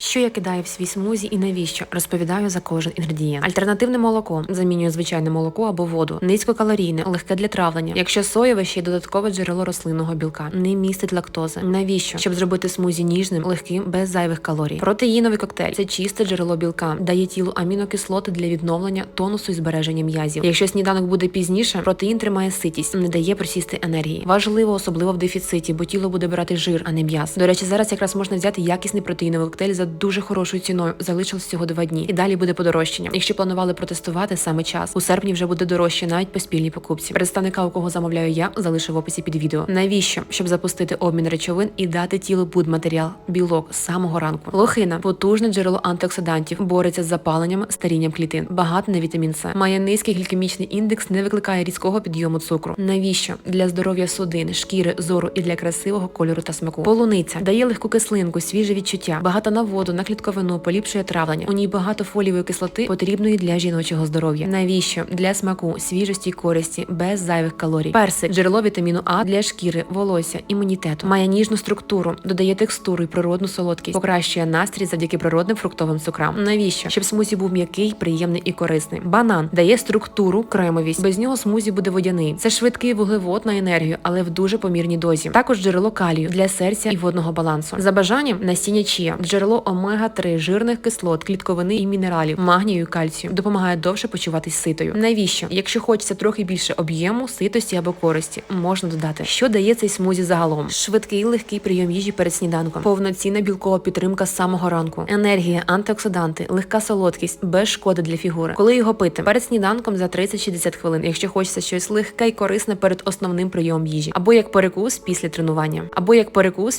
Що я кидаю в свій смузі і навіщо? Розповідаю за кожен інгредієнт. Альтернативне молоко замінює звичайне молоко або воду, низькокалорійне, легке для травлення. Якщо соєве ще й додаткове джерело рослинного білка, не містить лактози. Навіщо? Щоб зробити смузі ніжним, легким, без зайвих калорій. Протеїновий коктейль це чисте джерело білка, дає тілу амінокислоти для відновлення тонусу і збереження м'язів. Якщо сніданок буде пізніше, протеїн тримає ситість, не дає просісти енергії. Важливо, особливо в дефіциті, бо тіло буде брати жир, а не м'ясо. До речі, зараз якраз можна взяти якісний протеїновий коктейль за дуже хорошою ціною. Залишилось всього два дні. І далі буде подорожчання. Якщо планували протестувати саме час, у серпні вже буде дорожче навіть по спільній покупці. Представника, у кого замовляю я, залишу в описі під відео. Навіщо? Щоб запустити обмін речовин і дати тілу будматеріал, білок з самого ранку. Лохина потужне джерело антиоксидантів, бореться з запаленням, старінням клітин, багато на вітамін С. Має низький глікемічний індекс, не викликає різкого підйому цукру. Навіщо? Для здоров'я судин, шкіри, зору і для красивого кольору та смаку. Полуниця дає легку кислинку, свіже відчуття, багато на воду, на клітковину, поліпшує травлення. У ній багато фолієвої кислоти, потрібної для жіночого здоров'я. Навіщо? Для смаку, свіжості й користі, без зайвих калорій. Персик джерело вітаміну А для шкіри, волосся, імунітету. Має ніжну структуру, додає текстуру і природну солодкість, покращує настрій завдяки природним фруктовим цукрам. Навіщо? Щоб смузі був м'який, приємний і корисний. Банан дає структуру, кремовість. Без нього смузі буде водяний. Це швидкий вуглевод на енергію, але в дуже помірній дозі. Також джерело калію для серця і водного балансу. За бажанням насіння чія, джерело омега 3 жирних кислот, клітковини і мінералів, магнію, кальцію. Допомагає довше почуватись ситою. Навіщо? Якщо хочеться трохи більше об'єму, ситості або користі, можна додати. Що дає цей смузі загалом? Швидкий легкий прийом їжі перед сніданком, повноцінна білкова підтримка з самого ранку, енергія, антиоксиданти, легка солодкість, без шкоди для фігури. Коли його пити? Перед сніданком за 30-60 хвилин, якщо хочеться щось легке і корисне перед основним прийомом їжі, або як перекус після тренування, або як перекус